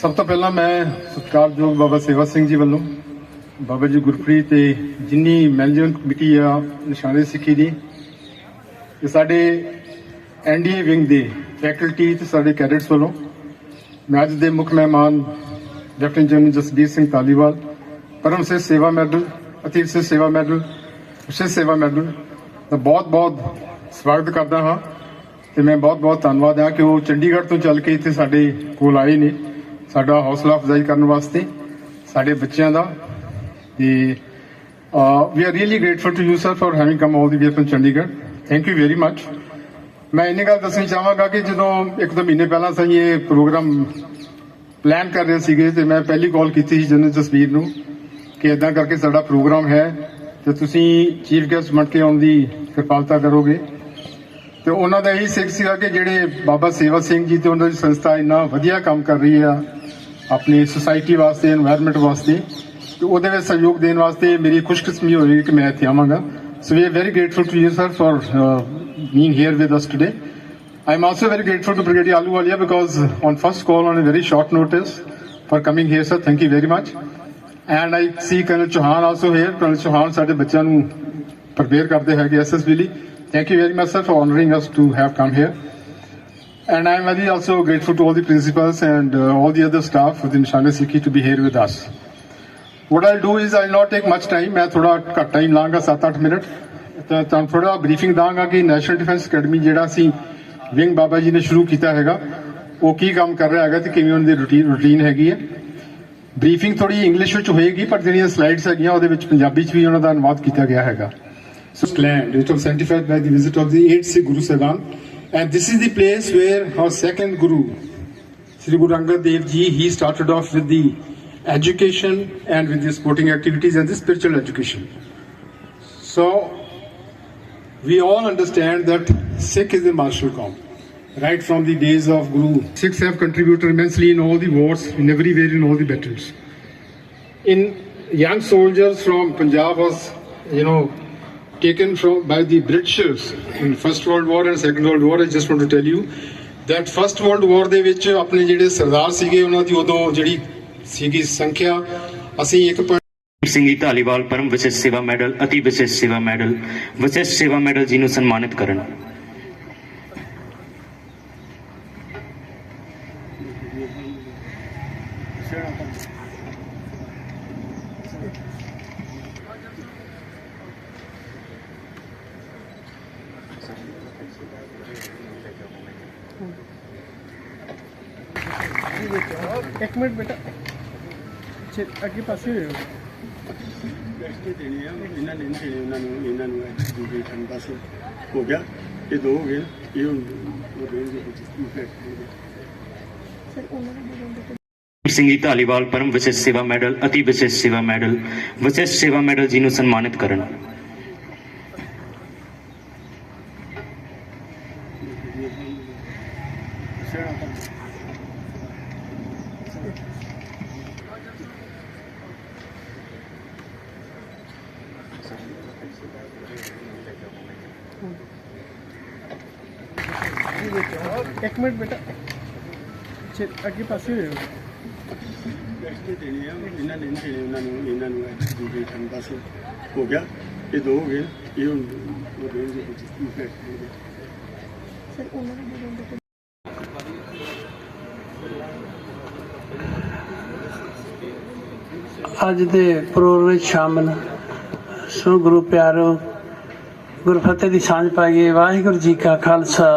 ਸਭ ਤੋਂ ਪਹਿਲਾਂ ਮੈਂ ਸਤਿਕਾਰਯੋਗ ਬਾਬਾ ਸੇਵਾ ਸਿੰਘ ਜੀ ਵੱਲੋਂ ਬਾਬਾ ਜੀ ਗੁਰਪ੍ਰੀਤ ਤੇ ਜਿੰਨੀ ਮੈਨੇਜਮੈਂਟ ਕਮੇਟੀ ਆ, ਨਿਸ਼ਾਨੇ ਸਿੱਖੀ ਦੀ, ਤੇ ਸਾਡੇ ਐਨਡੀਏ ਵਿੰਗ ਦੇ ਫੈਕਲਟੀ ਤੇ ਸਾਡੇ ਕੈਡਟਸ ਵੱਲੋਂ ਮੈਂ ਅੱਜ ਦੇ ਮੁੱਖ ਮਹਿਮਾਨ ਲੈਫਟੀਨੈਂਟ ਜਨਰਲ ਜਸਬੀਰ ਸਿੰਘ ਤਾਲੀਵਾਲ ਪਰਮ ਸੇ ਸੇਵਾ ਮੈਡਲ, ਅਤੀਤ ਸੇ ਸੇਵਾ ਮੈਡਲ ਵਿਸ਼ੇਸ਼ ਸੇਵਾ ਮੈਡਲ ਦਾ ਬਹੁਤ ਬਹੁਤ ਸਵਾਗਤ ਕਰਦਾ ਹਾਂ ਤੇ ਮੈਂ ਬਹੁਤ ਬਹੁਤ ਧੰਨਵਾਦ ਹਾਂ ਕਿ ਉਹ ਚੰਡੀਗੜ੍ਹ ਤੋਂ ਚੱਲ ਕੇ ਇੱਥੇ ਸਾਡੇ ਕੋਲ ਆਏ ਨੇ। ਸਾਡਾ ਹੌਸਲਾ ਅਫਜ਼ਾਈ ਕਰਨ ਵਾਸਤੇ, ਸਾਡੇ ਬੱਚਿਆਂ ਦਾ, ਤੇ we are really grateful to you sir for having come all the way from Chandigarh. Thank you very much ਮੈਂ ਇੰਨੀ ਗੱਲ ਦੱਸਣੀ ਚਾਹਾਂਗਾ ਕਿ ਜਦੋਂ ਇੱਕ ਦੋ ਮਹੀਨੇ ਪਹਿਲਾਂ ਸਹੀ ਇਹ ਪ੍ਰੋਗਰਾਮ ਪਲਾਨ ਕਰ ਰਹੇ ਸੀਗੇ ਤੇ ਮੈਂ ਪਹਿਲੀ ਕਾਲ ਕੀਤੀ ਸੀ ਜਨਰਲ ਜਸਵੀਰ ਨੂੰ ਕਿ ਇਦਾਂ ਕਰਕੇ ਸਾਡਾ ਪ੍ਰੋਗਰਾਮ ਹੈ ਤੇ ਤੁਸੀਂ ਚੀਫ ਗੈਸਟ ਬਣ ਕੇ ਆਉਣ ਦੀ ਕਿਰਪਾਲਤਾ ਕਰੋਗੇ। ਤੇ ਉਹਨਾਂ ਦਾ ਇਹੀ ਸਿੱਖ ਸੀਗਾ ਕਿ ਜਿਹੜੇ ਬਾਬਾ ਸੇਵਾ ਸਿੰਘ ਜੀ ਤੇ ਉਹਨਾਂ ਦੀ ਸੰਸਥਾ ਇੰਨਾ ਵਧੀਆ ਕੰਮ ਕਰ ਰਹੀ ਆ ਆਪਣੀ ਸੁਸਾਇਟੀ ਵਾਸਤੇ এনवायरमेंट ਵਾਸਤੇ, ਤੇ ਉਹਦੇ ਵਿੱਚ ਸਹਿਯੋਗ ਦੇਣ ਵਾਸਤੇ ਮੇਰੀ ਖੁਸ਼ਕਿਸਮੀ ਹੋਈ ਕਿ ਮੈਂ ਇੱਥੇ ਆਵਾਂਗਾ। So we are very grateful to you sir for being here with us today I am also very grateful to brigadier Ahluwalia because on first call on a very short notice for coming here sir thank you very much and I see colonel Chauhan also here colonel Chauhan ਸਾਡੇ ਬੱਚਿਆਂ ਨੂੰ prepare ਕਰਦੇ ਹੈਗੇ SSB ਲਈ। Thank you very much sir for honouring us to have come here And I'm very also grateful to all the principals and uh, all the other staff within Shana Sikhi to be here with us. What I'll do is I'll not take much time. ਮੈਂ ਥੋੜਾ ਘੱਟ time ਲਾਂਗਾ 7-8 minute ਤਾਂ ਤੁਹਾਨੂੰ ਥੋੜਾ briefing ਦਾਂਗਾ ਕਿ national defence academy ਜਿਹੜਾ ਸੀ ਵਿੰਗ ਬਾਬਾ ਜੀ ਨੇ ਸ਼ੁਰੂ ਕੀਤਾ ਹੈਗਾ ਉਹ ਕੀ ਕੰਮ ਕਰ ਰਿਹਾ ਹੈਗਾ ਤੇ ਕਿਵੇਂ ਉਹਨਾਂ ਦੀ ਰੁਟੀਨ ਰੁਟੀਨ ਹੈਗੀ ਹੈ ਬਰੀਫਿੰਗ ਥੋੜੀ ਇੰਗਲਿਸ਼ ਵਿੱਚ ਹੋਏਗੀ ਪਰ ਜਿਹੜੀਆਂ ਸਲਾਈਡਸ ਹੈਗੀਆਂ ਉਹਦੇ ਵਿੱਚ ਪੰਜਾਬੀ ਚ ਵੀ ਉਹਨਾਂ ਦਾ ਅਨੁਵਾਦ ਕੀਤਾ ਗਿਆ ਹੈਗਾ so plan which of sanctified by the visit of the 8th Guru Sahiban and this is the place where our second Guru, Sri Guru Angad Dev Ji, he started off with the education and with the sporting activities and the spiritual education. So we all understand that Sikh is a martial com. Right from the days of Guru, Sikhs have contributed immensely in all the wars, in everywhere, in all the battles. In young soldiers from Punjab was, you know, taken from by the Britishers in First World War and Second World War. I just want to tell you that First World War ਦੇ ਵਿੱਚ ਆਪਣੇ ਜਿਹੜੇ ਸਰਦਾਰ ਸੀਗੇ ਉਹਨਾਂ ਦੀ ਉਦੋਂ ਜਿਹੜੀ ਸੀਗੀ ਸੰਖਿਆ ਅਸੀਂ ਇੱਕ point ਸਿੰਘ ਜੀ ਧਾਲੀਵਾਲ ਪਰਮ ਵਿਸ਼ੇਸ਼ ਸੇਵਾ ਮੈਡਲ ਅਤੀ ਵਿਸ਼ੇਸ਼ ਸੇਵਾ ਮੈਡਲ ਵਿਸ਼ੇਸ਼ ਸੇਵਾ ਮੈਡਲ ਜੀ ਨੂੰ ਸਨਮਾਨਿਤ ਕਰਨ ਇੱਕ ਮਿੰਟ ਬੇਟਾ। ਛੇ ਅੱਗੇ ਪਾਸੇ ਹੋ ਜਾਓ ਪੈਸੇ ਦੇਣੇ ਆ ਇਹਨਾਂ ਨੇ ਨਹੀਂ ਦੇਣੇ ਉਹਨਾਂ ਨੂੰ ਇਹਨਾਂ ਨੂੰ ਇਹ ਦੂਜੇ ਕੰਮ ਬਸ ਹੋ ਗਿਆ। ਇਹ ਦੋ ਹੋ ਗਏ ਨਾ, ਇਹ ਹੁਣ ਉਹ ਦੇਣਗੇ ਪੈਸੇ ਸਿੰਘ ਜੀ ਧਾਲੀਵਾਲ ਪਰਮ ਵਿਸ਼ੇਸ਼ ਸੇਵਾ ਮੈਡਲ ਅਤੀ ਵਿਸ਼ੇਸ਼ ਸੇਵਾ ਮੈਡਲ ਵਿਸ਼ੇਸ਼ ਸੇਵਾ ਮੈਡਲ ਜੀ ਨੂੰ ਸਨਮਾਨਿਤ ਕਰਨ ਇੱਕ ਮਿੰਟ ਬੇਟਾ ਛੇ ਅੱਗੇ ਪਾਸੇ ਹੋ। ਜਾਓ ਪੈਸੇ ਦੇਣੇ ਆ ਇਹਨਾਂ ਨੇ ਨਹੀਂ ਦੇਣੇ ਉਹਨਾਂ ਨੂੰ ਇਹਨਾਂ ਨੂੰ ਇਹ ਦੂਜੇ ਕੰਮ ਬਸ ਹੋ ਗਿਆ। ਇਹ ਦੋ ਹੋ ਗਏ ਨਾ, ਇਹ ਹੁਣ ਉਹ ਦੇਣਗੇ ਪੈਸੇ ਅੱਜ ਦੇ ਪ੍ਰੋਗਰਾਮ ਵਿੱਚ ਸ਼ਾਮਲ ਸੋ ਗੁਰੂ ਪਿਆਰੋ ਗੁਰਫਤਿਹ ਦੀ ਸਾਂਝ ਪਾਈਏ। ਵਾਹਿਗੁਰੂ ਜੀ ਕਾ ਖਾਲਸਾ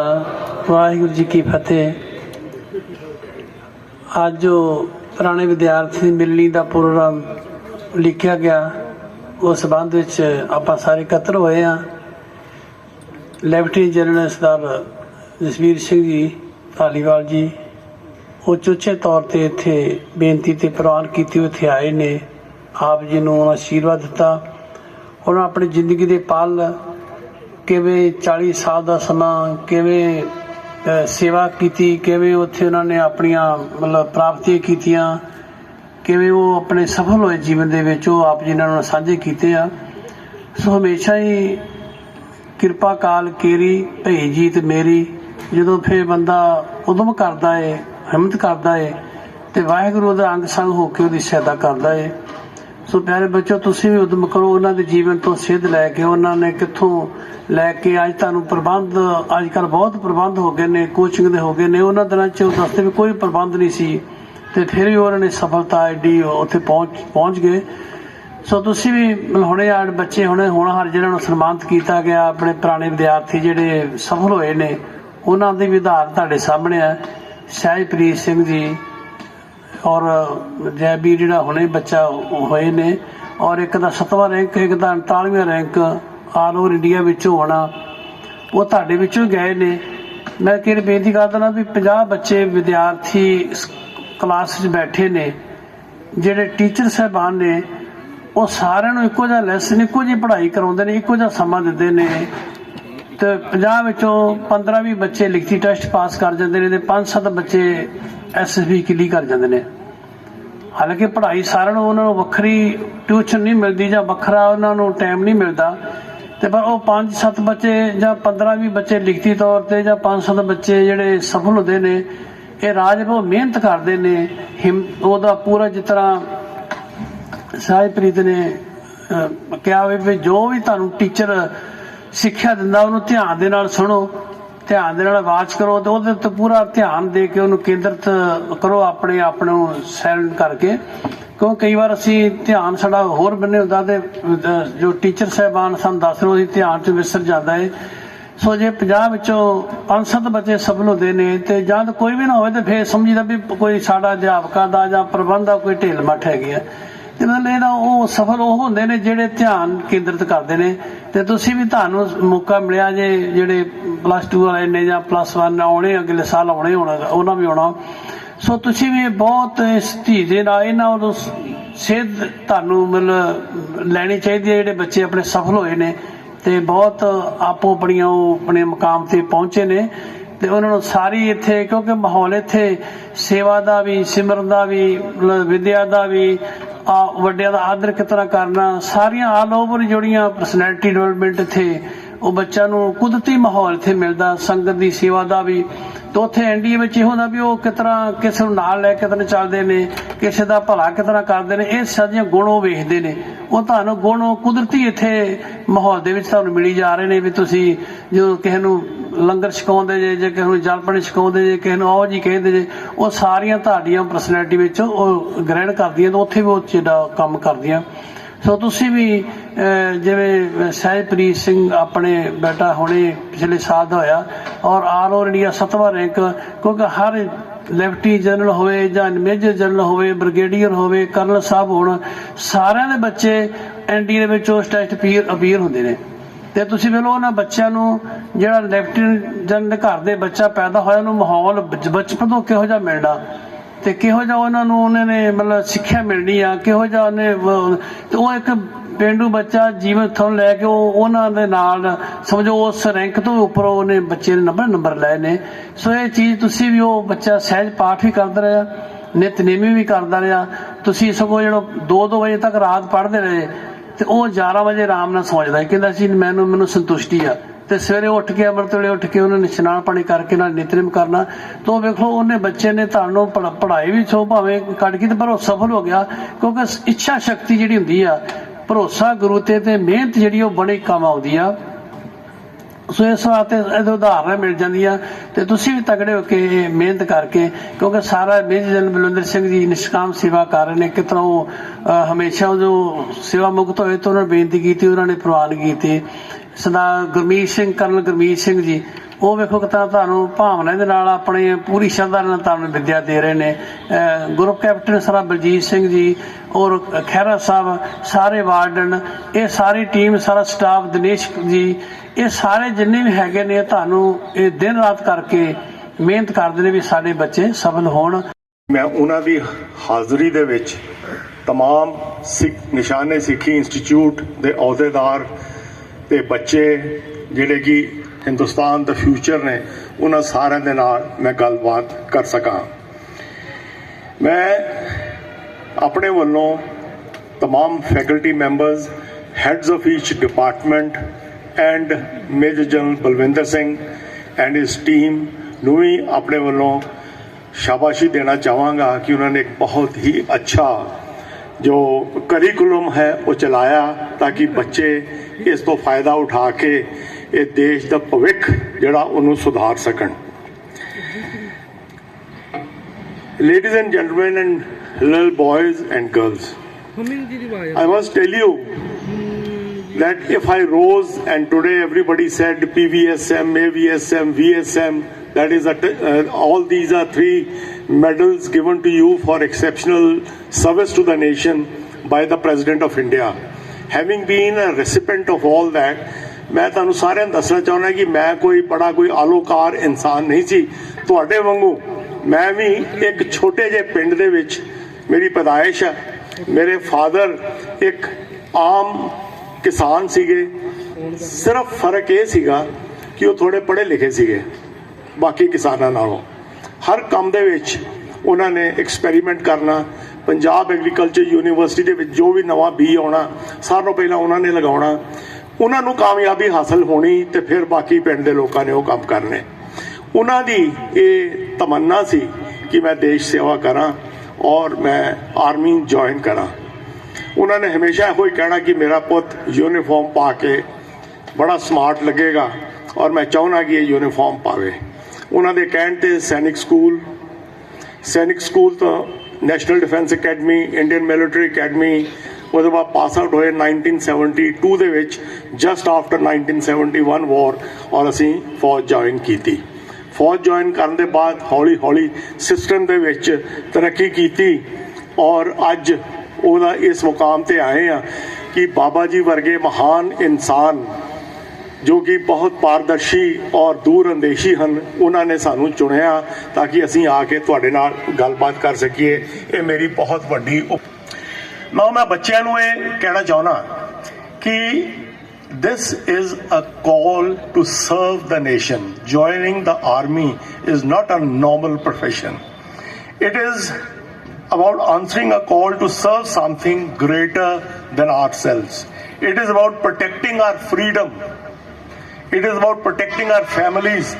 ਵਾਹਿਗੁਰੂ ਜੀ ਕੀ ਫਤਿਹ। ਅੱਜ ਜੋ ਪੁਰਾਣੇ ਵਿਦਿਆਰਥੀ ਮਿਲਣੀ ਦਾ ਪ੍ਰੋਗਰਾਮ ਲਿਖਿਆ ਗਿਆ। ਉਸ ਸੰਬੰਧ ਵਿੱਚ ਆਪਾਂ ਸਾਰੇ ਇਕੱਤਰ ਹੋਏ ਆ ਲੈਫਟੀਨੈਂਟ ਜਨਰਲ ਸਰਦਾਰ ਜਸਵੀਰ ਸਿੰਘ ਜੀ, ਧਾਲੀਵਾਲ ਜੀ ਉਹ ਚੁੱਚੇ ਤੌਰ ਤੇ ਇੱਥੇ ਬੇਨਤੀ ਤੇ ਪ੍ਰਵਾਨ ਕੀਤੀ ਹੋਏ ਇੱਥੇ ਆਏ ਨੇ। ਆਪ ਜੀ ਨੂੰ ਉਹਨਾਂ ਆਸ਼ੀਰਵਾਦ ਦਿੱਤਾ। ਉਹਨਾਂ ਆਪਣੀ ਜ਼ਿੰਦਗੀ ਦੇ ਪਲ, ਕਿਵੇਂ 40 ਸਾਲ ਦਾ ਸਮਾਂ, ਕਿਵੇਂ ਸੇਵਾ ਕੀਤੀ, ਕਿਵੇਂ ਉੱਥੇ ਉਹਨਾਂ ਨੇ ਆਪਣੀਆਂ, ਮਤਲਬ, ਪ੍ਰਾਪਤੀਆਂ ਕੀਤੀਆਂ, ਕਿਵੇਂ ਉਹ ਆਪਣੇ ਸਫਲ ਹੋਏ ਜੀਵਨ ਦੇ ਵਿੱਚ, ਉਹ ਆਪ ਜੀ ਨਾਲ ਸਾਂਝੇ ਕੀਤੇ ਆ। ਸੋ ਹਮੇਸ਼ਾ ਹੀ ਕਿਰਪਾ ਕਾਲ ਕੇਰੀ, ਭਈ ਜੀਤ ਮੇਰੀ। ਜਦੋਂ ਫੇ ਬੰਦਾ ਉਦਮ ਕਰਦਾ ਏ, ਹਿੰਮਤ ਕਰਦਾ ਏ, ਤੇ ਵਾਹਿਗੁਰੂ ਦਾ ਅੰਗ ਸੰਗ ਹੋ ਕੇ ਉਹਦੀ ਸਹਾਇਤਾ ਕਰਦਾ ਏ। ਸੋ ਪਿਆਰੇ ਬੱਚੋ, ਤੁਸੀਂ ਵੀ ਉਦਮ ਕਰੋ, ਉਹਨਾਂ ਦੇ ਜੀਵਨ ਤੋਂ ਸਿੱਧ ਲੈ ਕੇ, ਉਹਨਾਂ ਨੇ ਕਿੱਥੋਂ ਲੈ ਕੇ ਅੱਜ ਤੁਹਾਨੂੰ ਪ੍ਰਬੰਧ ਅੱਜ ਕੱਲ ਬਹੁਤ ਪ੍ਰਬੰਧ ਹੋ ਗਏ ਨੇ ਕੋਚਿੰਗ ਦੇ ਹੋ ਗਏ ਨੇ, ਉਹਨਾਂ ਦਿਨਾਂ 'ਚ ਉਹ ਦੱਸਦੇ ਵੀ ਕੋਈ ਪ੍ਰਬੰਧ ਨਹੀਂ ਸੀ, ਤੇ ਫਿਰ ਵੀ ਉਹਨਾਂ ਨੇ ਸਫਲਤਾ ਐਡੀ ਉੱਥੇ ਪਹੁੰਚ ਪਹੁੰਚ ਗਏ। ਸੋ ਤੁਸੀਂ ਵੀ ਹੁਣੇ ਆੜ ਬੱਚੇ ਹੁਣੇ ਹੁਣ ਹਰ ਜਿਹਨਾਂ ਨੂੰ ਸਨਮਾਨਿਤ ਕੀਤਾ ਗਿਆ, ਆਪਣੇ ਪੁਰਾਣੇ ਵਿਦਿਆਰਥੀ ਜਿਹੜੇ ਸਫਲ ਹੋਏ ਨੇ, ਉਹਨਾਂ ਦੀ ਵੀ ਉਦਾਹਰਨ ਤੁਹਾਡੇ ਸਾਹਮਣੇ ਆ। ਸਹਿਜਪ੍ਰੀਤ ਸਿੰਘ ਜੀ ਔਰ ਜੈਬੀ ਜਿਹੜਾ ਹੁਣੇ ਬੱਚਾ ਹੋਏ ਨੇ ਔਰ ਇੱਕ ਦਾ 7ਵਾਂ ਰੈਂਕ, ਇੱਕ ਦਾ 39ਵਾਂ ਰੈਂਕ ਆਲ ਓਵਰ ਇੰਡੀਆ ਵਿੱਚ ਹੋਣਾ, ਉਹ ਤੁਹਾਡੇ ਵਿੱਚੋਂ ਗਏ ਨੇ। ਮੈਂ ਕਿਹੜੀ ਬੇਨਤੀ ਕਰਦਾ ਨਾ ਵੀ 50 ਬੱਚੇ ਵਿਦਿਆਰਥੀ ਕਲਾਸ 'ਚ ਬੈਠੇ ਨੇ, ਜਿਹੜੇ ਟੀਚਰ ਸਾਹਿਬਾਨ ਨੇ, ਉਹ ਸਾਰਿਆਂ ਨੂੰ ਇੱਕੋ ਜਿਹਾ ਲੈਸਨ ਇੱਕੋ ਜਿਹੀ ਪੜ੍ਹਾਈ ਕਰਾਉਂਦੇ ਨੇ, ਇੱਕੋ ਜਿਹਾ ਸਮਾਂ ਦਿੰਦੇ ਨੇ। ਤੇ 50 ਵਿੱਚੋਂ 15 ਵੀ ਬੱਚੇ ਲਿਖਤੀ ਟੈਸਟ ਪਾਸ ਕਰ ਜਾਂਦੇ ਨੇ ਤੇ 5-7 ਬੱਚੇ ਐਸਐਸਬੀ ਕਿਲੀ ਕਰ ਜਾਂਦੇ ਨੇ। ਹਾਲਾਂਕਿ ਪੜ੍ਹਾਈ ਸਾਰਿਆਂ ਨੂੰ ਉਹਨਾਂ ਨੂੰ ਵੱਖਰੀ ਟਿਊਸ਼ਨ ਨਹੀਂ ਮਿਲਦੀ ਜਾਂ ਵੱਖਰਾ ਉਹਨਾਂ ਨੂੰ ਟਾਈਮ ਨਹੀਂ ਮਿਲਦਾ। ਤੇ ਪਰ ਉਹ 5-7 ਬੱਚੇ ਜਾਂ 15 ਵੀ ਬੱਚੇ ਲਿਖਤੀ ਤੌਰ ਤੇ ਜਾਂ 5-7 ਬੱਚੇ ਜਿਹੜੇ ਸਫਲ ਹੁੰਦੇ ਨੇ, ਇਹ ਰਾਜ ਬਹੁਤ ਮਿਹਨਤ ਕਰਦੇ ਨੇ, ਹਿੰਮ- ਉਹਦਾ ਪੂਰਾ ਜਿਸ ਤਰ੍ਹਾਂ ਸਾਹਿਬਪ੍ਰੀਤ ਨੇ ਕਿਹਾ ਹੋਵੇ ਵੀ ਜੋ ਵੀ ਤੁਹਾਨੂੰ ਟੀਚਰ ਸਿੱਖਿਆ ਦਿੰਦਾ, ਉਹਨੂੰ ਧਿਆਨ ਦੇ ਨਾਲ ਸੁਣੋ, ਧਿਆਨ ਦੇ ਨਾਲ ਆਵਾਜ਼ ਕਰੋ ਤੇ ਉਹਦੇ ਤੇ ਪੂਰਾ ਧਿਆਨ ਦੇ ਕੇ ਉਹਨੂੰ ਕੇਂਦਰਿਤ ਕਰੋ ਆਪਣੇ ਆਪ ਨੂੰ ਸਾਇਲੈਂਟ ਕਰਕੇ। ਕਿਉਂ ਕਈ ਵਾਰ ਅਸੀਂ ਧਿਆਨ ਸਾਡਾ ਹੋਰ ਬੰਨੇ ਹੁੰਦਾ ਤੇ ਜੋ ਟੀਚਰ ਸਾਹਿਬਾਨ ਸਾਨੂੰ ਦੱਸ ਰਹੇ ਉਹਦੀ ਧਿਆਨ ਚ ਵਿਸਰ ਜਾਂਦਾ ਹੈ ਸੋ ਜੇ 50 ਵਿੱਚੋਂ 5-7 ਬੱਚੇ ਸਫਲ ਹੁੰਦੇ ਨੇ ਤੇ ਜਾਂ ਕੋਈ ਵੀ ਨਾ ਹੋਵੇ ਤੇ ਫੇਰ ਸਮਝੀਦਾ ਵੀ ਕੋਈ ਸਾਡਾ ਅਧਿਆਪਕਾਂ ਦਾ ਜਾਂ ਪ੍ਰਬੰਧ ਦਾ ਕੋਈ ਢੇਲ ਮੱਠ ਹੈਗੀ ਆ। ਤੇ ਮਤਲਬ ਇਹਦਾ ਉਹ ਸਫਲ ਉਹ ਹੁੰਦੇ ਨੇ ਜਿਹੜੇ ਧਿਆਨ ਕੇਂਦਰਿਤ ਕਰਦੇ ਨੇ। ਤੇ ਤੁਸੀਂ ਵੀ ਤੁਹਾਨੂੰ ਮੌਕਾ ਮਿਲਿਆ ਜੇ ਜਿਹੜੇ ਪਲੱਸ 2 ਵਾਲੇ ਨੇ ਜਾਂ ਪਲੱਸ 1 ਆਉਣੇ, ਅਗਲੇ ਸਾਲ ਆਉਣੇ ਹੋਣਾ, ਉਹਨਾਂ ਵੀ ਆਉਣਾ। ਸੋ ਤੁਸੀਂ ਵੀ ਬਹੁਤ ਇਸ ਧੀ ਦੇ ਨਾਲ ਇਹਨਾਂ ਨੂੰ ਸਿੱਧ ਤੁਹਾਨੂੰ ਮਤਲਬ ਲੈਣੀ ਚਾਹੀਦੀ ਹੈ। ਜਿਹੜੇ ਬੱਚੇ ਆਪਣੇ ਸਫਲ ਹੋਏ ਨੇ ਤੇ ਬਹੁਤ ਆਪੋ ਆਪਣੀਆਂ ਉਹ ਆਪਣੇ ਮੁਕਾਮ ਤੇ ਪਹੁੰਚੇ ਨੇ। ਤੇ ਉਹਨਾਂ ਨੂੰ ਸਾਰੀ ਇੱਥੇ, ਕਿਉਂਕਿ ਮਾਹੌਲ ਇੱਥੇ ਸੇਵਾ ਦਾ ਵੀ, ਸਿਮਰਨ ਦਾ ਵੀ ਵਿਦਿਆ ਦਾ ਵੀ, ਆ ਵੱਡਿਆਂ ਦਾ ਆਦਰ ਕਿਸ ਕਰਨਾ, ਸਾਰੀਆਂ ਆਲ ਓਵਰ ਜਿਹੜੀਆਂ ਪਰਸਨੈਲਿਟੀ ਡਿਵੈਲਪਮੈਂਟ ਇੱਥੇ, ਉਹ ਬੱਚਿਆਂ ਨੂੰ ਕੁਦਰਤੀ ਮਾਹੌਲ ਇੱਥੇ ਮਿਲਦਾ, ਸੰਗਤ ਦੀ ਸੇਵਾ ਦਾ ਵੀ। ਤੇ ਉੱਥੇ ਐਨਡੀਏ ਵਿੱਚ ਇਹ ਹੁੰਦਾ ਵੀ ਉਹ ਕਿਸ ਤਰ੍ਹਾਂ ਕਿਸੇ ਨੂੰ ਨਾਲ ਲੈ ਕੇ ਕਿਤਨੇ ਚੱਲਦੇ ਨੇ, ਕਿਸੇ ਦਾ ਭਲਾ ਕਿਸ ਤਰ੍ਹਾਂ ਕਰਦੇ ਨੇ, ਇਹ ਸਾਰੀਆਂ ਗੁਣ ਉਹ ਵੇਖਦੇ ਨੇ। ਉਹ ਤੁਹਾਨੂੰ ਗੁਣ ਕੁਦਰਤੀ ਇੱਥੇ ਮਾਹੌਲ ਦੇ ਵਿੱਚ ਤੁਹਾਨੂੰ ਮਿਲੀ ਜਾ ਰਹੇ ਨੇ ਵੀ ਤੁਸੀਂ ਜੋ ਕਿਸੇ ਨੂੰ ਲੰਗਰ ਛਕਾਉਂਦੇ ਜੇ ਜੇ ਕਿਸੇ ਨੂੰ ਜਲ ਪਾਣੀ ਛਕਾਉਂਦੇ ਜੇ, ਕਿਸੇ ਨੂੰ ਆਓ ਜੀ ਕਹਿੰਦੇ ਜੇ, ਉਹ ਸਾਰੀਆਂ ਤੁਹਾਡੀਆਂ ਪਰਸਨੈਲਿਟੀ ਵਿੱਚ ਉਹ ਗ੍ਰਹਿਣ ਕਰਦੀਆਂ ਤੇ ਉੱਥੇ ਵੀ ਉਹ ਜਿਹੜਾ ਕੰਮ ਕਰਦੀਆਂ। ਸੋ ਤੁਸੀਂ ਵੀ ਜਿਵੇਂ ਸਹਿਜਪ੍ਰੀਤ ਸਿੰਘ ਆਪਣੇ ਬੇਟਾ ਹੁਣੇ ਪਿਛਲੇ ਸਾਲ ਦਾ ਹੋਇਆ ਔਰ ਆਲ ਓਵਰ ਇੰਡੀਆ ਸੱਤਵਾਂ ਰੈਂਕ, ਕਿਉਂਕਿ ਹਰ ਲੈਫਟੀ ਜਨਰਲ ਹੋਵੇ ਜਾਂ ਮੇਜਰ ਜਨਰਲ ਹੋਵੇ, ਬ੍ਰਿਗੇਡੀਅਰ ਹੋਵੇ, ਕਰਨਲ ਸਾਹਿਬ ਹੋਣ, ਸਾਰਿਆਂ ਦੇ ਬੱਚੇ ਐਨਡੀ ਦੇ ਵਿੱਚ ਉਸ ਟੈਸਟ ਅਪੀਅਰ ਅਪੀਅਰ ਹੁੰਦੇ ਨੇ। ਤੇ ਤੁਸੀਂ ਵੇਖੋ ਉਹਨਾਂ ਬੱਚਿਆਂ ਨੂੰ ਜਿਹੜਾ ਲੈਫਟੀਨੈਂਟ ਜਨਰਲ ਘਰ ਦੇ ਬੱਚਾ ਪੈਦਾ ਹੋਇਆ, ਉਹਨੂੰ ਮਾਹੌਲ ਬਚਪਨ ਤੋਂ ਕਿਹੋ ਜਿਹਾ ਮਿਲਣਾ ਤੇ ਕਿਹੋ ਜਿਹਾ ਉਹਨਾਂ ਨੂੰ ਉਹਨਾਂ ਨੇ ਮਤਲਬ ਸਿੱਖਿਆ ਮਿਲਣੀ ਆ? ਕਿਹੋ ਜਿਹਾ ਉਹਨੇ ਤੇ ਉਹ ਇੱਕ ਪਿੰਡੂ ਬੱਚਾ ਜੀਵਨ ਤੋਂ ਲੈ ਕੇ ਉਹ ਉਹਨਾਂ ਦੇ ਨਾਲ, ਸਮਝੋ ਉਸ ਰੈਂਕ ਤੋਂ ਉੱਪਰ ਉਹਨੇ ਬੱਚੇ ਨੇ ਨੰਬਰ ਨੰਬਰ ਲਏ ਨੇ। ਸੋ ਇਹ ਚੀਜ਼ ਤੁਸੀਂ ਵੀ ਉਹ ਬੱਚਾ ਸਹਿਜ ਪਾਠ ਵੀ ਕਰਦਾ ਰਿਹਾ ਨਿਤਨੇਮੀ ਵੀ ਕਰਦਾ ਰਿਹਾ। ਤੁਸੀਂ ਸਗੋਂ ਜਿਹੜਾ 2-2 ਵਜੇ ਤੱਕ ਰਾਤ ਪੜ੍ਹਦੇ ਰਹੇ ਤੇ ਉਹ 11 ਵਜੇ ਆਰਾਮ ਨਾਲ ਸੌਂ ਜਾਂਦਾ ਕਹਿੰਦਾ ਸੀ ਮੈਨੂੰ ਮੈਨੂੰ ਸੰਤੁਸ਼ਟੀ ਆ। ਤੇ ਸਵੇਰੇ ਉੱਠ ਕੇ ਅੰਮ੍ਰਿਤ ਵੇਲੇ ਉੱਠ ਕੇ ਉਹਨਾਂ ਨੇ ਇਸ਼ਨਾਨ ਪਾਣੀ ਕਰਕੇ ਨਾਲ ਨਿਤਨੇਮ ਕਰਨਾ। ਤੋਂ ਵੇਖੋ, ਉਹਨੇ ਬੱਚੇ ਨੇ ਤੁਹਾਨੂੰ ਪੜ੍ਹਾਈ ਵੀ ਸੋ ਭਾਵੇਂ ਕੱਢ ਕੇ ਤੇ ਪਰ ਉਹ ਸਫਲ ਹੋ ਗਿਆ, ਕਿਉਂਕਿ ਇੱਛਾ ਸ਼ਕਤੀ ਜਿਹੜੀ ਹੁੰਦੀ ਆ, ਭਰੋਸਾ, ਗੁਰੂ ਤੇ ਤੇ ਮਿਹਨਤ ਜਿਹੜੀ ਉਹ ਬੜੀ ਕੰਮ ਆਉਂਦੀ ਆ। ਸੋ ਇਸ ਵਾਸਤੇ ਇਹਦੇ ਉਦਾਹਰਨਾਂ ਮਿਲ ਜਾਂਦੀ ਆ ਤੇ ਤੁਸੀਂ ਵੀ ਤਗੜੇ ਹੋ ਕੇ ਇਹ ਮਿਹਨਤ ਕਰਕੇ, ਕਿਉਂਕਿ ਸਾਰਾ ਮੇਜਰ ਜਨ ਬਲਵਿੰਦਰ ਸਿੰਘ ਜੀ ਨਿਸ਼ਕਾਮ ਸੇਵਾ ਕਰ ਰਹੇ ਨੇ ਕਿਸ ਤਰ੍ਹਾਂ ਉਹ ਹਮੇਸ਼ਾ ਉਹ ਜੋ ਸੇਵਾ ਮੁਕਤ ਹੋਏ ਤਾਂ ਉਹਨਾਂ ਨੇ ਬੇਨਤੀ ਕੀਤੀ, ਉਹਨਾਂ ਨੇ ਪ੍ਰਵਾਨ ਕੀਤੀ। ਸਦਾ ਗੁਰਮੀਤ ਸਿੰਘ ਕਰਨਲ ਗੁਰਮੀਤ ਸਿੰਘ ਜੀ ਉਹ ਵੇਖੋ ਕਿਤਾ ਤੁਹਾਨੂੰ ਭਾਵਨਾ ਦੇ ਨਾਲ ਆਪਣੇ ਪੂਰੀ ਸ਼ਰਧਾ ਨਾਲ ਤੁਹਾਨੂੰ ਵਿਦਿਆ ਦੇ ਰਹੇ ਨੇ ਅਹ, ਗਰੁੱਪ ਕੈਪਟਨ ਸਰਾ ਬਲਜੀਤ ਸਿੰਘ ਜੀ ਔਰ ਖਹਿਰਾ ਸਾਹਿਬ ਸਾਰੇ ਵਾਰਡਨ ਇਹ ਸਾਰੀ ਟੀਮ ਸਾਰਾ ਸਟਾਫ ਦਿਨੇਸ਼ ਜੀ ਇਹ ਸਾਰੇ ਜਿੰਨੇ ਵੀ ਹੈਗੇ ਨੇ ਤੁਹਾਨੂੰ ਇਹ ਦਿਨ ਰਾਤ ਕਰਕੇ ਮਿਹਨਤ ਕਰਦੇ ਨੇ ਵੀ ਸਾਡੇ ਬੱਚੇ ਸਫਲ ਹੋਣ ਮੈਂ ਉਹਨਾਂ ਦੀ ਹਾਜ਼ਰੀ ਦੇ ਵਿੱਚ तमाम ਸਿੱਖ ਨਿਸ਼ਾਨੇ ਸਿੱਖੀ ਇੰਸਟੀਚਿਊਟ ਦੇ ਅਹੁਦੇਦਾਰ ਤੇ ਬੱਚੇ ਜਿਹੜੇ ਕਿ ਹਿੰਦੁਸਤਾਨ ਦਾ ਫਿਊਚਰ ਨੇ ਉਹਨਾਂ ਸਾਰਿਆਂ ਦੇ ਨਾਲ ਮੈਂ ਗੱਲਬਾਤ ਕਰ ਸਕਾਂ ਮੈਂ ਆਪਣੇ ਵੱਲੋਂ तमाम faculty members heads of each department and major general Balwinder Singh and his team ਨੂੰ ਵੀ ਆਪਣੇ ਵੱਲੋਂ ਸ਼ਾਬਾਸ਼ੀ ਦੇਣਾ ਚਾਹਾਂਗਾ ਕਿ ਉਹਨਾਂ ਨੇ ਇੱਕ ਬਹੁਤ ਹੀ ਅੱਛਾ ਜੋ ਕਰਿਕੂਲਮ ਹੈ ਉਹ ਚਲਾਇਆ ਤਾਂ ਕਿ ਬੱਚੇ ਇਸ ਤੋਂ ਫਾਇਦਾ ਉਠਾ ਕੇ ਇਹ ਦੇਸ਼ ਦਾ ਭਵਿੱਖ ਜਿਹੜਾ ਉਹਨੂੰ ਸੁਧਾਰ ਸਕਣ ladies and gentleman and little boys and girls ਹਮਿੰਗ ਦੀ ਰਿਵਾਇਤ I must tell you that if I rose and today everybody said PVSM, AVSM, VSM, that is, a, uh, all these are three medals given to you for exceptional service to the nation by the President of India. Having been a recipient of all that, ਮੈਂ ਤੁਹਾਨੂੰ ਸਾਰਿਆਂ ਨੂੰ ਦੱਸਣਾ ਚਾਹੁੰਦਾ ਕਿ ਮੈਂ ਕੋਈ ਬੜਾ ਕੋਈ ਆਲੋਕਾਰ ਇਨਸਾਨ ਨਹੀਂ ਸੀ ਤੁਹਾਡੇ ਵਾਂਗੂ ਮੈਂ ਵੀ ਇੱਕ ਛੋਟੇ ਜਿਹੇ ਪਿੰਡ ਦੇ ਵਿੱਚ ਮੇਰੀ ਪੈਦਾਇਸ਼ ਹੈ ਮੇਰੇ ਫਾਦਰ ਇੱਕ ਆਮ ਕਿਸਾਨ ਸੀਗੇ ਸਿਰਫ ਫ਼ਰਕ ਇਹ ਸੀਗਾ ਕਿ ਉਹ ਥੋੜੇ ਪੜ੍ਹੇ ਲਿਖੇ ਸੀਗੇ ਬਾਕੀ ਕਿਸਾਨਾਂ ਨਾਲੋਂ ਹਰ ਕੰਮ ਦੇ ਵਿੱਚ ਉਹਨਾਂ ਨੇ ਐਕਸਪੈਰੀਮੈਂਟ ਕਰਨਾ, ਪੰਜਾਬ ਐਗਰੀਕਲਚਰ ਯੂਨੀਵਰਸਿਟੀ ਦੇ ਵਿੱਚ ਜੋ ਵੀ ਨਵਾਂ ਬੀ ਆਉਣਾ, ਸਾਰਿਆਂ ਤੋਂ ਪਹਿਲਾਂ ਉਹਨਾਂ ਨੇ ਲਗਾਉਣਾ। ਉਹਨਾਂ ਨੂੰ ਕਾਮਯਾਬੀ ਹਾਸਲ ਹੋਣੀ ਤੇ ਫਿਰ ਬਾਕੀ ਪਿੰਡ ਦੇ ਲੋਕਾਂ ਨੇ ਉਹ ਕੰਮ ਕਰਨੇ। ਉਹਨਾਂ ਦੀ ਇਹ ਤਮੰਨਾ ਸੀ ਕਿ ਮੈਂ ਦੇਸ਼ ਸੇਵਾ ਕਰਾਂ ਔਰ ਮੈਂ ਆਰਮੀ ਜੁਆਇਨ ਕਰਾਂ। ਉਹਨਾਂ ਨੇ ਹਮੇਸ਼ਾ ਇਹੋ ਹੀ ਕਹਿਣਾ ਕਿ ਮੇਰਾ ਪੁੱਤ ਯੂਨੀਫਾਰਮ ਪਾ ਕੇ ਬੜਾ ਸਮਾਰਟ ਲੱਗੇਗਾ ਔਰ ਮੈਂ ਚਾਹੁੰਦਾ ਕਿ ਇਹ ਯੂਨੀਫਾਰਮ ਪਾਵੇ। ਉਹਨਾਂ ਦੇ ਕਹਿਣ ਤੇ ਸੈਨਿਕ ਸਕੂਲ ਸੈਨਿਕ ਸਕੂਲ ਤੋਂ national defence academy, Indian military academy, ਉਹਦੇ ਬਾਅਦ ਪਾਸ ਆਊਟ ਹੋਏ 1972 ਦੇ ਵਿੱਚ ਜਸਟ ਆਫਟਰ 1971 ਵਾਰ ਔਰ ਅਸੀਂ ਫੌਜ ਜੁਆਇਨ ਕੀਤੀ। ਫੌਜ ਜੁਆਇਨ ਕਰਨ ਦੇ ਬਾਅਦ ਹੌਲੀ ਹੌਲੀ ਸਿਸਟਮ ਦੇ ਵਿੱਚ ਤਰੱਕੀ ਕੀਤੀ, ਔਰ ਅੱਜ ਉਹਦਾ ਇਸ ਮੁਕਾਮ ਤੇ ਆਏ ਆ ਕਿ ਬਾਬਾ ਜੀ ਵਰਗੇ ਮਹਾਨ ਇਨਸਾਨ ਜੋ ਕਿ ਬਹੁਤ ਪਾਰਦਰਸ਼ੀ ਔਰ ਦੂਰ ਅੰਦੇਸ਼ੀ ਹਨ ਉਹਨਾਂ ਨੇ ਸਾਨੂੰ ਚੁਣਿਆ ਤਾਂ ਕਿ ਅਸੀਂ ਆ ਕੇ ਤੁਹਾਡੇ ਨਾਲ ਗੱਲਬਾਤ ਕਰ ਸਕੀਏ ਇਹ ਮੇਰੀ ਬਹੁਤ ਵੱਡੀ ਉਪ- ਮੈਂ ਮੈਂ ਬੱਚਿਆਂ ਨੂੰ ਇਹ ਕਹਿਣਾ ਚਾਹੁੰਦਾ ਕਿ this is a call to serve the nation joining the army is not a normal profession it is about answering a call to serve something greater than ourselves it is about protecting our freedom it is about protecting our families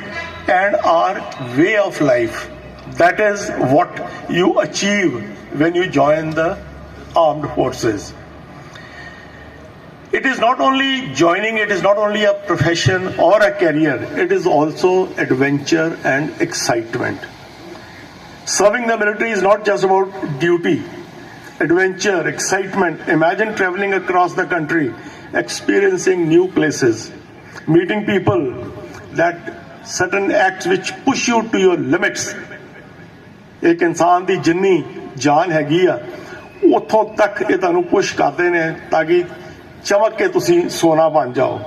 and our way of life. That is what you achieve when you join the armed forces. It is not only joining, it is not only a profession or a career, it is also adventure and excitement. Serving the military is not just about duty, adventure, excitement. Imagine traveling across the country, experiencing new places, meeting people that certain acts which push you to your limits. ਇੱਕ ਇਨਸਾਨ ਦੀ ਜਿੰਨੀ ਜਾਨ ਹੈਗੀ ਆ ਉੱਥੋਂ ਤੱਕ ਇਹ ਤੁਹਾਨੂੰ ਪੁਸ਼ ਕਰਦੇ ਨੇ ਤਾਂ ਕਿ ਚਮਕ ਕੇ ਤੁਸੀਂ ਸੋਨਾ ਬਣ ਜਾਓ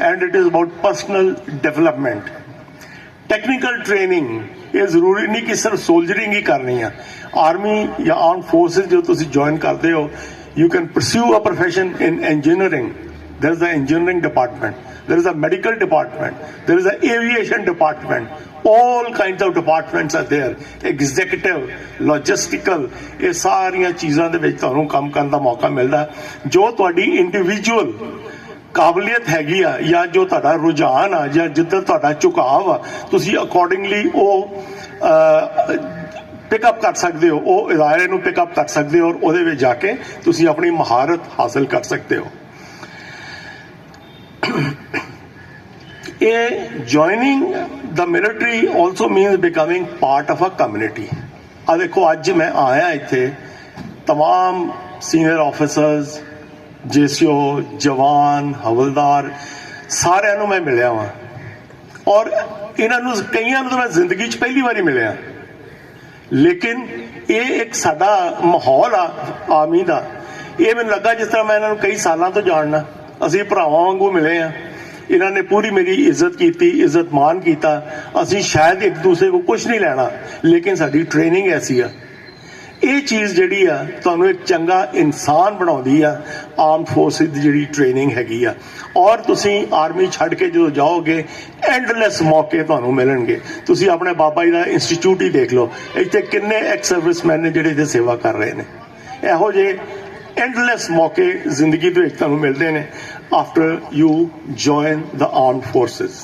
and it is about personal development technical training ਇਹ ਜ਼ਰੂਰੀ ਨਹੀਂ ਕਿ ਸਿਰਫ ਸੋਲਜਰਿੰਗ ਹੀ ਕਰਨੀ ਆ ਆਰਮੀ ਜਾਂ ਆਰਮ ਫੋਰਸਸ ਜੋ ਤੁਸੀਂ ਜੁਆਇਨ ਕਰਦੇ ਹੋ you can pursue a profession in engineering. There is the engineering department. There is a medical department. There is a aviation department. All kinds of departments are there. Executive, logistical, ਇਹ ਸਾਰੀਆਂ ਚੀਜ਼ਾਂ ਦੇ ਵਿੱਚ ਤੁਹਾਨੂੰ ਕੰਮ ਕਰਨ ਦਾ ਮੌਕਾ ਮਿਲਦਾ। ਜੋ ਤੁਹਾਡੀ ਇੰਡੀਵਿਜੂਅਲ ਕਾਬਲੀਅਤ ਹੈਗੀ ਆ ਜਾਂ ਜੋ ਤੁਹਾਡਾ ਰੁਝਾਨ ਆ ਜਾਂ ਜਿੱਧਰ ਤੁਹਾਡਾ ਝੁਕਾਅ ਆ, ਤੁਸੀਂ ਅਕੋਰਡਿੰਗਲੀ ਉਹ ਪਿਕਅਪ ਕਰ ਸਕਦੇ ਹੋ। ਉਹ ਇਦਾਰੇ ਨੂੰ ਪਿਕਅਪ ਕਰ ਸਕਦੇ ਹੋ ਔਰ ਉਹਦੇ ਵਿੱਚ ਜਾ ਕੇ ਤੁਸੀਂ ਆਪਣੀ ਮਹਾਰਤ ਹਾਸਲ ਕਰ ਸਕਦੇ ਹੋ। ਇਹ joining the military also means becoming part of a community ਆ ਦੇਖੋ ਅੱਜ ਮੈਂ ਆਇਆ ਇੱਥੇ तमाम ਸੀਨੀਅਰ ਆਫੀਸਰਸ ਜੇਸੀਓ ਜਵਾਨ ਹਵਲਦਾਰ ਸਾਰਿਆਂ ਨੂੰ ਮੈਂ ਮਿਲਿਆ ਵਾਂ ਔਰ ਇਹਨਾਂ ਨੂੰ ਕਈਆਂ ਨੂੰ ਤਾਂ ਮੈਂ ਜ਼ਿੰਦਗੀ 'ਚ ਪਹਿਲੀ ਵਾਰੀ ਮਿਲਿਆ ਲੇਕਿਨ ਇਹ ਇੱਕ ਸਾਡਾ ਮਾਹੌਲ ਆ ਆਰਮੀ ਦਾ ਇਹ ਮੈਨੂੰ ਲੱਗਾ ਜਿਸ ਤਰ੍ਹਾਂ ਮੈਂ ਇਹਨਾਂ ਨੂੰ ਕਈ ਸਾਲਾਂ ਤੋਂ ਜਾਣਨਾ ਅਸੀਂ ਭਰਾਵਾਂ ਵਾਂਗੂ ਮਿਲੇ ਆ ਇਹਨਾਂ ਨੇ ਪੂਰੀ ਮੇਰੀ ਇੱਜ਼ਤ ਕੀਤੀ, ਇੱਜ਼ਤ ਮਾਨ ਕੀਤਾ। ਅਸੀਂ ਸ਼ਾਇਦ ਇੱਕ ਦੂਸਰੇ ਕੋਲ ਕੁਝ ਨਹੀਂ ਲੈਣਾ, ਲੇਕਿਨ ਸਾਡੀ ਟ੍ਰੇਨਿੰਗ ਐਸੀ ਆ। ਇਹ ਚੀਜ਼ ਜਿਹੜੀ ਆ, ਤੁਹਾਨੂੰ ਇੱਕ ਚੰਗਾ ਇਨਸਾਨ ਬਣਾਉਂਦੀ ਆ ਆਰਮ ਫੋਰਸਿਸ ਦੀ ਜਿਹੜੀ ਟ੍ਰੇਨਿੰਗ ਹੈਗੀ ਆ। ਔਰ ਤੁਸੀਂ ਆਰਮੀ ਛੱਡ ਕੇ ਜਦੋਂ ਜਾਓਗੇ ਐਂਡਲੈਸ ਮੌਕੇ ਤੁਹਾਨੂੰ ਮਿਲਣਗੇ। ਤੁਸੀਂ ਆਪਣੇ ਬਾਬਾ ਜੀ ਦਾ ਇੰਸਟੀਚਿਊਟ ਹੀ ਦੇਖ ਲਓ, ਇੱਥੇ ਕਿੰਨੇ ਐਕਸ ਸਰਵਿਸਮੈਨ ਨੇ ਜਿਹੜੇ ਇੱਥੇ ਸੇਵਾ ਕਰ ਰਹੇ ਨੇ। ਇਹੋ ਜਿਹੇ ਐਂਡਲੈਸ ਮੌਕੇ ਜ਼ਿੰਦਗੀ ਦੇ ਵਿੱਚ ਤੁਹਾਨੂੰ ਮਿਲਦੇ ਨੇ। After you join the armed forces